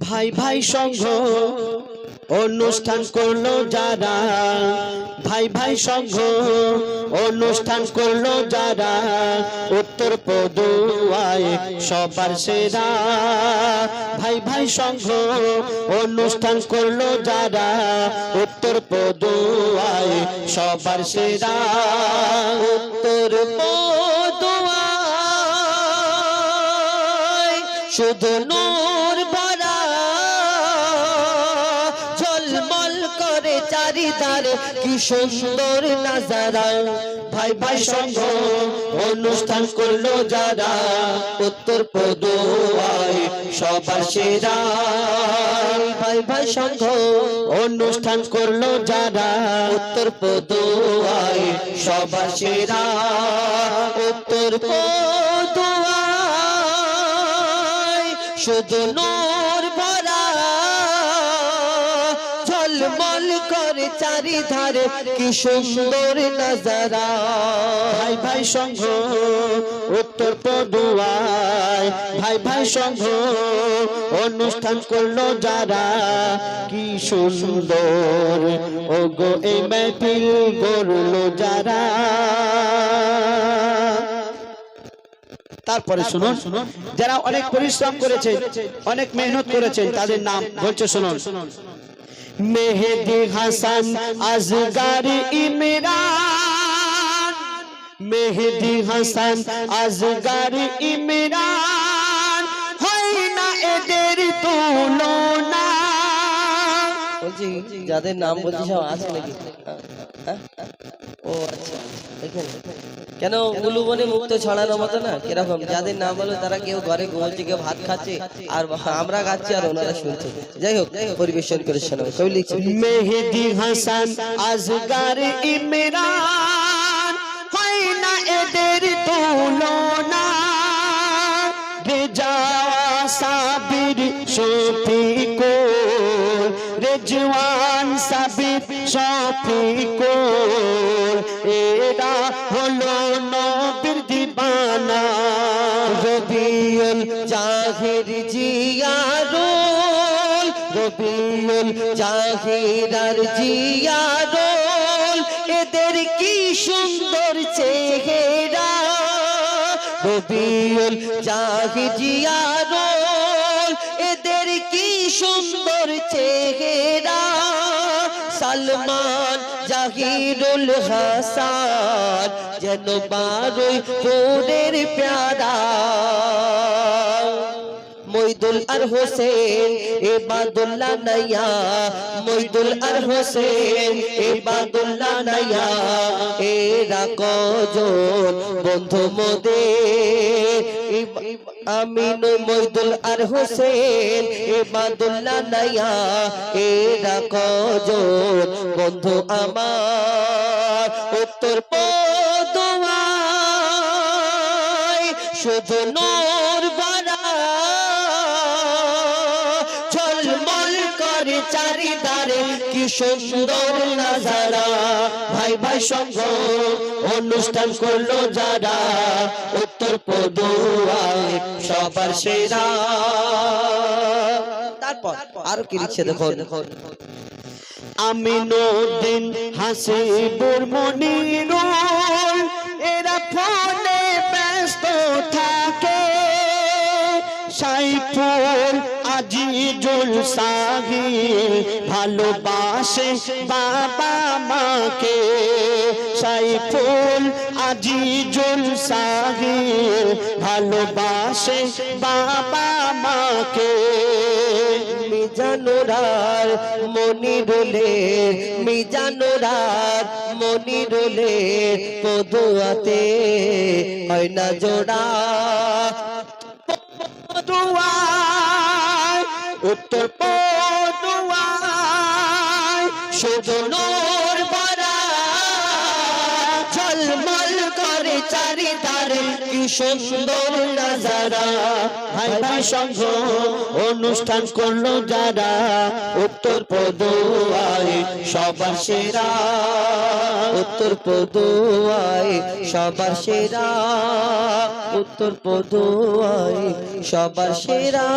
ভাই ভাই সংঘ অনুষ্ঠান করল যারা। ভাই ভাই সংঘ অনুষ্ঠান করল যারা। উত্তর পদুয়ায় সবার সেরা। ভাই ভাই সংঘ অনুষ্ঠান করল যারা। উত্তর পদুয়ায় সবার সেরা। উত্তর পদুয়ায় শুধু নূর ভরা, ঝলমল করে চারিদার কি সুন্দর নাজারা। ভাই ভাই সঙ্গ অনুষ্ঠান করল যারা, উত্তর পদুয়ায় সবার সেরা। ভাই ভাই সঙ্গ অনুষ্ঠান করল যারা, উত্তর পদুয়ায় সবার সেরা। উত্তর পদুয়ায় শুধু নূর ভরা, ঝলমল করে চারিধারে কি সুন্দর নজারা। ভাই ভাই সংঘ, উত্তর পদুয়ায়, ভাই ভাই সংঘ, অনুষ্ঠান করল যারা। কি সুন্দর ও গো এই মেহফিল গড়লো যারা। তারপরে শুনুন যারা অনেক পরিশ্রম করেছেন অনেক মেহনত করেছেন তাদের নাম বলছে শুনুন। মেহেদি হাসান আজগার ইমরান। মেহেদি হাসান আজগার ইমরান। হয় না এদের তুলনা। বলছি যাদের নাম বলছি সব আছে নাকি? হ্যাঁ? ও আচ্ছা। এখানে। কেন উলু বনে মুক্ত ছড়ানো মতো না? কীরকম? যাদের নাম বলো তারা কেউ ঘরে ঘুমোচ্ছে, কেউ ভাত খাচ্ছে, আর আমরা গাচ্ছি আর ওনারা শুনছে। যাই হোক, পরিবেশন করে মেহেদি হাসান, আজগার ইমরান, হয় না এদের তুলনা। রেজা সাবির শফিকুল, রেজওয়ান সাবির শফিকুল। এরা হলো নবীর দিবানা। রবিউল জাহির জিয়ারুল, রবিউল জাহিরার জিয়ারুল, এদের কি সুন্দর চেহারা। রবিউল জাহির জিয়ারুল, এদের কি সুন্দর চেহারা। সালমান, জাহিরুল হাসান, যেন বারোই পুরের প্যারা। মইদুল আর হোসেন, এ এবাদুল্লাহ নাইয়া। মইদুল আর হোসেন, এ এবাদুল্লাহ নাইয়া। এরা কজন বন্ধু মোদের? আমিন মইদুল আর হোসেন এবাদুল্লাহ নাইয়া এরা কজন? বন্ধু আমার উত্তর পদুয়ায় শুধু নূর চারিদারে কি সুন্দর নাজারা। ভাই ভাই সঙ্গ, অনুষ্ঠান করল যারা, উত্তর পদুয়ায় সবার সেরা। তারপর আরও কি লিখছে দেখো আমিনুদ্দিন হাসিবুর মনিরুল, এরা ফোনে ব্যস্ত থাকে। সাইফুল আজিজুল সাহিল ভালোবাসে বাবা মাকে। সাইফুল আজিজুল সাহিল ভালোবাসে বাবা মাকে। মিজানুরার মনিরুলে মিজানুরার মনিরুলে পদুয়াতে হয় না জোড়া। উত্তর পদুয়ায় শুধু নূর ঝলমল করে চারিধারে কি সুন্দর নাজারা। ভাই ভাই সংঘ, অনুষ্ঠান করল যারা, উত্তর পদুয়ায় সবার সেরা। উত্তর পদুয়ায় সবার সেরা। উত্তর পদ সবার সেরা।